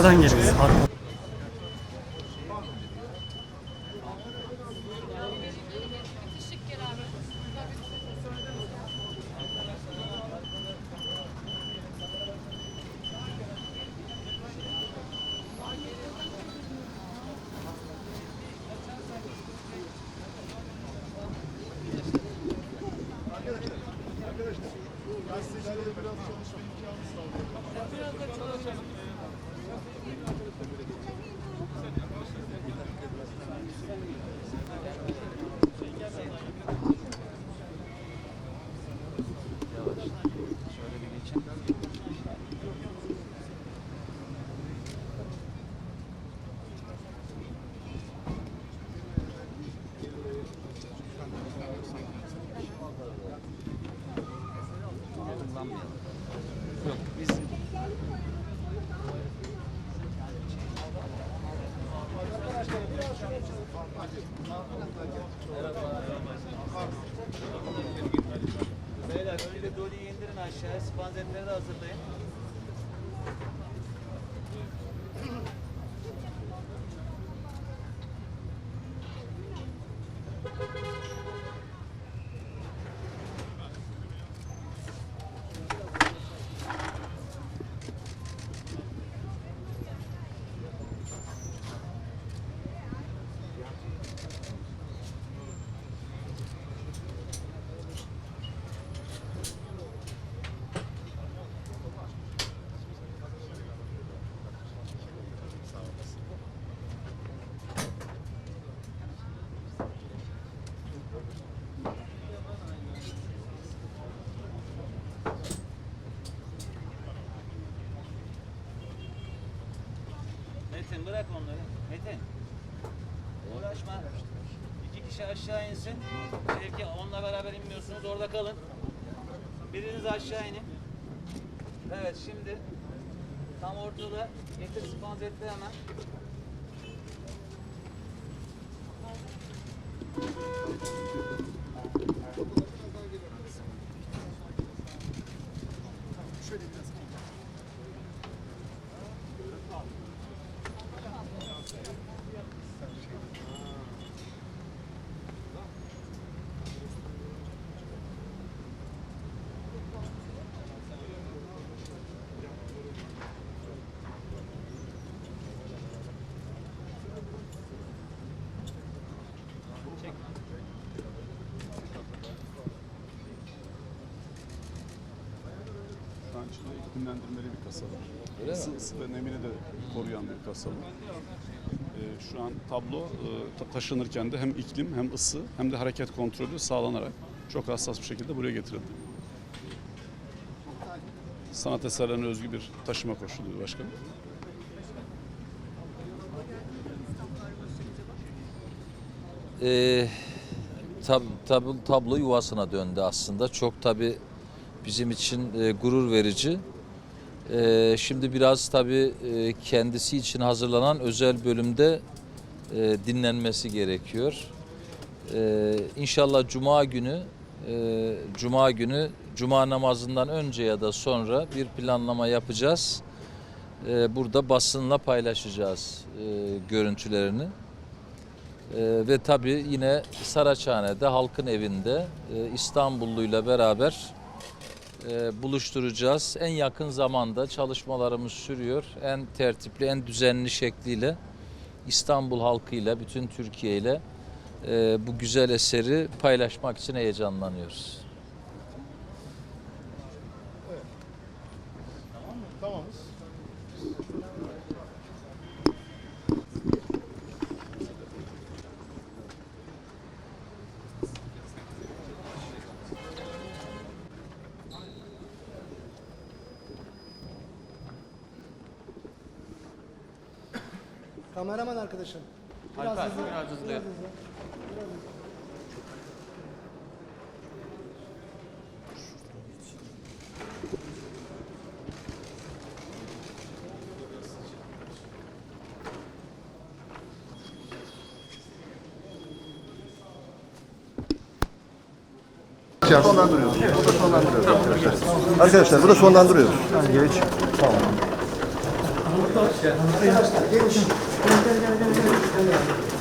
花壇切 Beyler önce Dolly'yi indirin aşağıya. Spanzetleri de hazırlayın. Metin bırak onları. Metin. Uğraşma. İki kişi aşağı insin. Şevki onunla beraber inmiyorsunuz. Orada kalın. Biriniz aşağı inin. Evet şimdi tam ortada getir spanzetle hemen. Çek. Şu iklimlendirmeli bir kasa var. Isı, ısı ve nemini de koruyan bir kasa bu. Ee, şu an tablo e, ta- taşınırken de hem iklim hem ısı hem de hareket kontrolü sağlanarak çok hassas bir şekilde buraya getirildi. Sanat eserlerine özgü bir taşıma koşulu başkanım. Ee, tab, tab, tablo yuvasına döndü aslında. Çok tabi bizim için e, gurur verici. Ee, şimdi biraz tabi e, kendisi için hazırlanan özel bölümde e, dinlenmesi gerekiyor. Ee, inşallah Cuma günü e, Cuma günü Cuma namazından önce ya da sonra bir planlama yapacağız. Ee, burada basınla paylaşacağız e, görüntülerini. Ee, ve tabii yine Saraçhane'de halkın evinde e, İstanbulluyla beraber e, buluşturacağız. En yakın zamanda çalışmalarımız sürüyor. En tertipli, en düzenli şekliyle İstanbul halkıyla, bütün Türkiye ile e, bu güzel eseri paylaşmak için heyecanlanıyoruz. Kameraman arkadaşım. Biraz Alper, hızlı. biraz hızlı Biraz hızlı. Biraz hızlı. Sonlandırıyoruz. Da sonlandırıyoruz arkadaşlar. Arkadaşlar bu da sonlandırıyoruz. Geç. Tamam. Arkadaşlar. 这对对对对对对。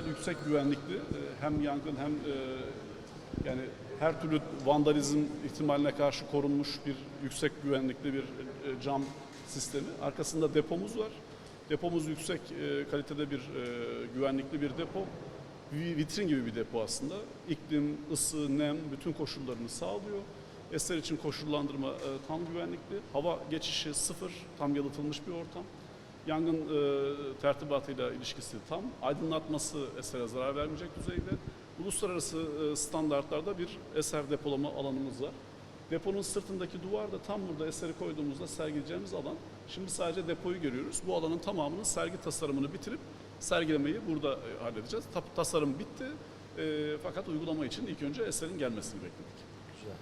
Özel yüksek güvenlikli e, hem yangın hem e, yani her türlü vandalizm ihtimaline karşı korunmuş bir yüksek güvenlikli bir e, cam sistemi. Arkasında depomuz var. Depomuz yüksek kalitede bir güvenlikli bir depo. Vitrin gibi bir depo aslında. İklim, ısı, nem bütün koşullarını sağlıyor. Eser için koşullandırma tam güvenlikli. Hava geçişi sıfır, tam yalıtılmış bir ortam. Yangın e, tertibatıyla ilişkisi tam. Aydınlatması esere zarar vermeyecek düzeyde. Uluslararası e, standartlarda bir eser depolama alanımız var. Deponun sırtındaki duvar da tam burada eseri koyduğumuzda sergileyeceğimiz alan. Şimdi sadece depoyu görüyoruz. Bu alanın tamamının sergi tasarımını bitirip sergilemeyi burada e, halledeceğiz. Ta- tasarım bitti. E, fakat uygulama için ilk önce eserin gelmesini bekledik. Güzel.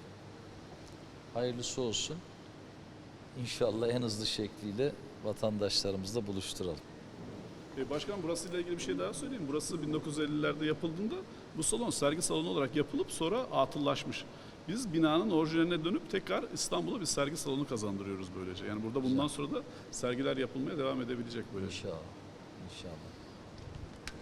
Hayırlısı olsun. İnşallah en hızlı şekliyle vatandaşlarımızla buluşturalım. E, Başkan burasıyla ilgili bir şey daha söyleyeyim. Burası 1950'lerde yapıldığında bu salon sergi salonu olarak yapılıp sonra atıllaşmış. Biz binanın orijinaline dönüp tekrar İstanbul'a bir sergi salonu kazandırıyoruz böylece. Yani burada bundan sonra da sergiler yapılmaya devam edebilecek böylece. İnşallah. İnşallah.